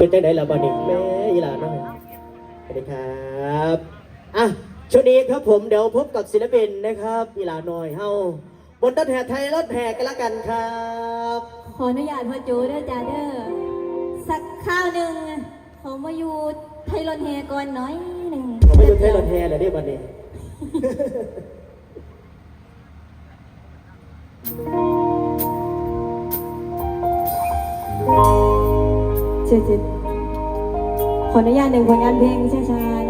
เป็นจังไดล่ะบัดนี้แม่อีหลาน้อยสวัสดีครับอะช่วงนี้ครับผมเดี๋ยวพบกับศิลปินนะครับอีหลาน้อยเฮาบนรถแห่ไทยรถแห่กันละกันครับ ขออนุญาตพ่อจูเด้อจ้าเด้อสักข้าวหนึ่งเขามาอยู่ไทยรอนแฮก่อนน้อยหนึ่งผมไม่อยู่ไทยรถแห่เลยเด้บัดนี้เจ็ด เจ็ดขออนุญาตหนึ่งผลงานเพลงช้าๆ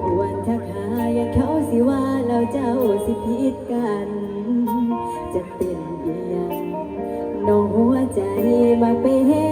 ควรทักหาอย่างเขาสิว่าเราเจ้าสิผิดกัน จะเป็นอีหยังน้องหัวใจมาเป็น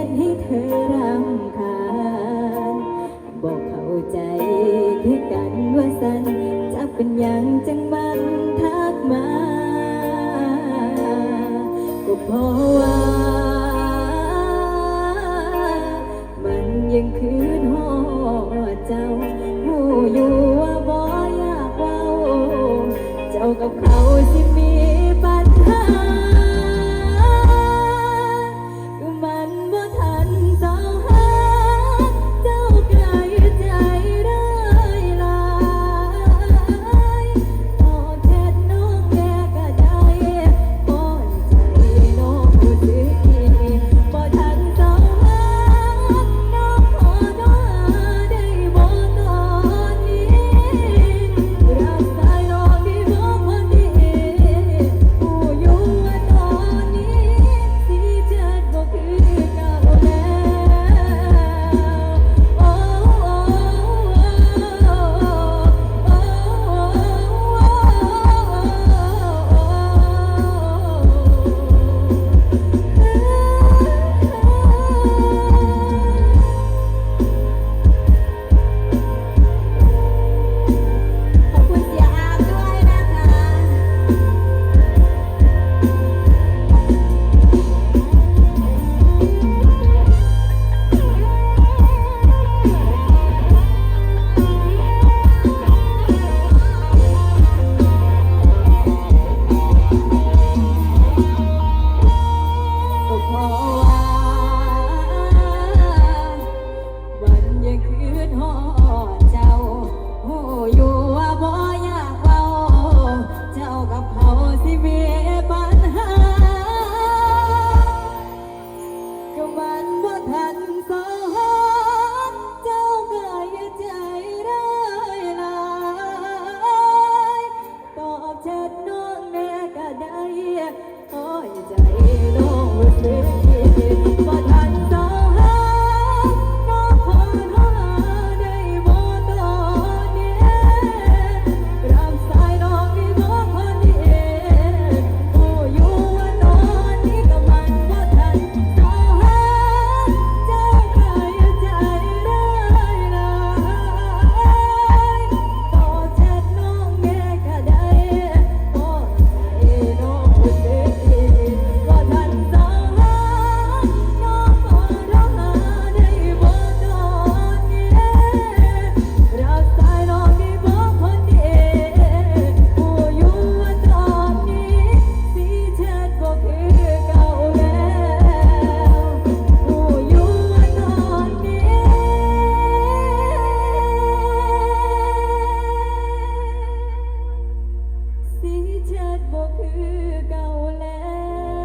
สิเชิดบ่คือเก่าแล้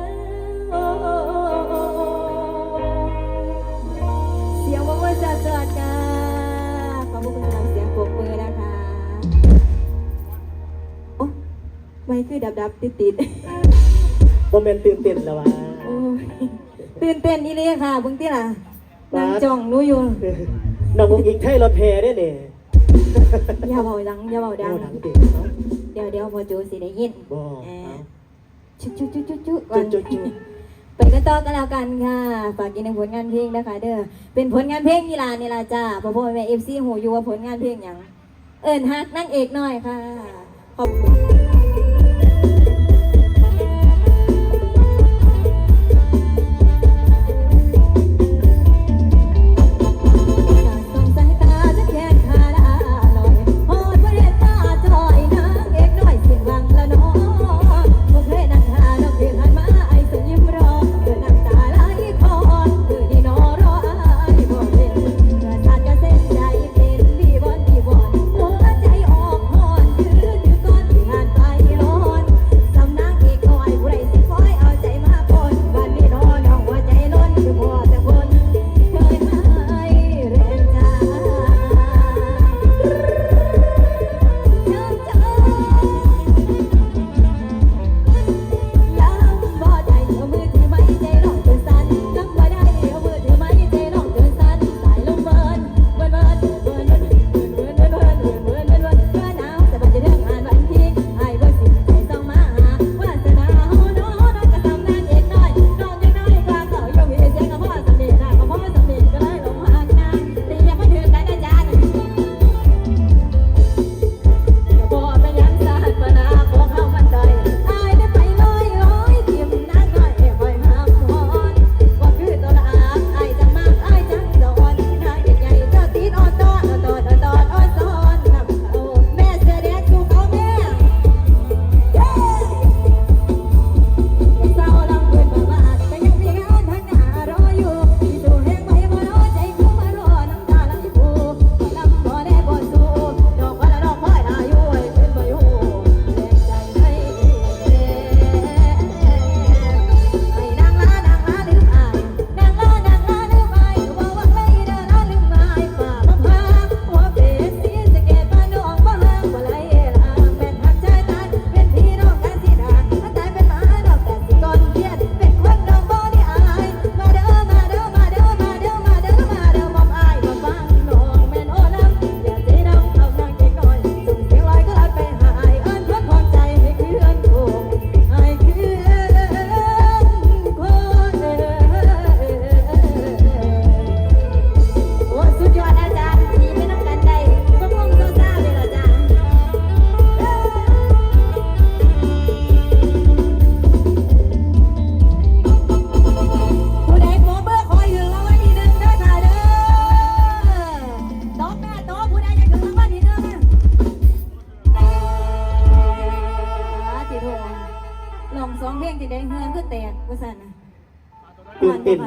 วเสียงว่าว่าจะเกิดกันขอบคุณสำหรับเสียงปรบมือนะคะโอ้ไม่คือดับดับติดติดโมเมนต์ตื่นเต้นแล้ววะๆโอ้ยตื่นเต้นนี่เลยค่ะเบิ่งที่ล่ะนางจ้องหนูอยู่น้องมุกอีกไทยรถแห่เนี่ยนี่อย่าเบาดังอย่าเบาดังโอ้ดังเด็กเนาะเดี๋ยวเดี๋ยวพอจูสิได้ยินบอกจุ๊จุ๊จุ๊จุ๊จุ๊ก่นจุ๊จุ๊ไปกันต่อกันแล้วกันค่ะ ฝากกินในผลงานเพลงนะคะ เด้อ เป็นผลงานเพลงนี่ล่ะนี่ล่ะจ้าพ่อพ่อแม่เอฟซีหูอยู่ว่าผลงานเพลงอย่าง เอิญฮักนั่งเอกหน่อยค่ะ ขอบคุณ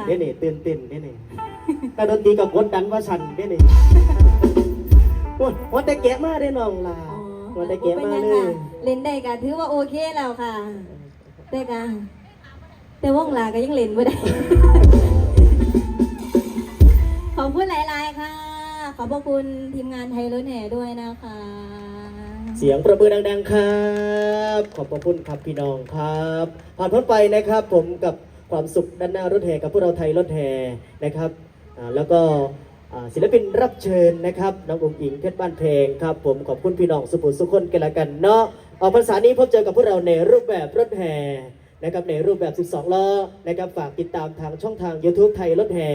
ไดเนี่เตื่นเต้นเด้เนี่ยแต่ดนตรีก็กดดันว่าสันเด้เนี่นวันแต่แกะมาได้น้องล่ะวันแต่แกะมาเลยเล่นได้ก็ถือว่าโอเคแล้วค่ะได้กะแต่ว่องลาก็ยังเล่นไม่ได้ ขอบคุณหลาย ๆ ค่ะ ขอบพระคุณทีมงานไทยรุ่นแห่ด้วยนะคะ เสียงประเบิอดัง ๆ ครับ ขอบพระคุณครับพี่น้องครับ ผ่านพ้นไปนะครับผมกับ ความสุขด้านหน้ารถแห่กับพวกเราไทยรถแห่นะครับแล้วก็ศิลปินรับเชิญนะครับน้ององค์อิงเพชรบ้านเพลงครับ ผมขอบคุณพี่น้องสุขุสุขคนกันละกันเนาะออกภาษานี้พบเจอกับพวกเราในรูปแบบรถแห่นะครับในรูปแบบ 12 ล้อนะครับฝากติดตามทางช่องทาง YouTube ไทยรถแห่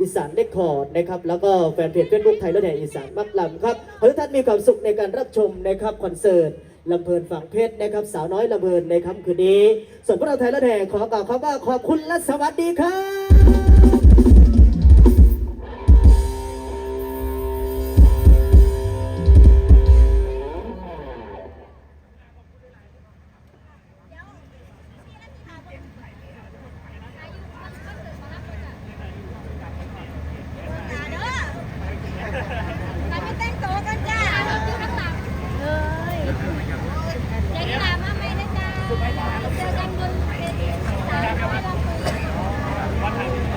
อีสานได้คอร์ดนะครับแล้วก็แฟนเพจเฟซบุ๊กไทยรถแห่อีสานมักลำครับขอให้ทุกท่านมีความสุขในการรับชมนะครับคอนเสิร์ต ลำเพลินฝั่งเพชรนะครับสาวน้อยลำเพลินในค่ำคืนนี้ ส่วนพวกเราไทยและแดงขอกล่าวคำว่าขอบคุณและสวัสดีครับ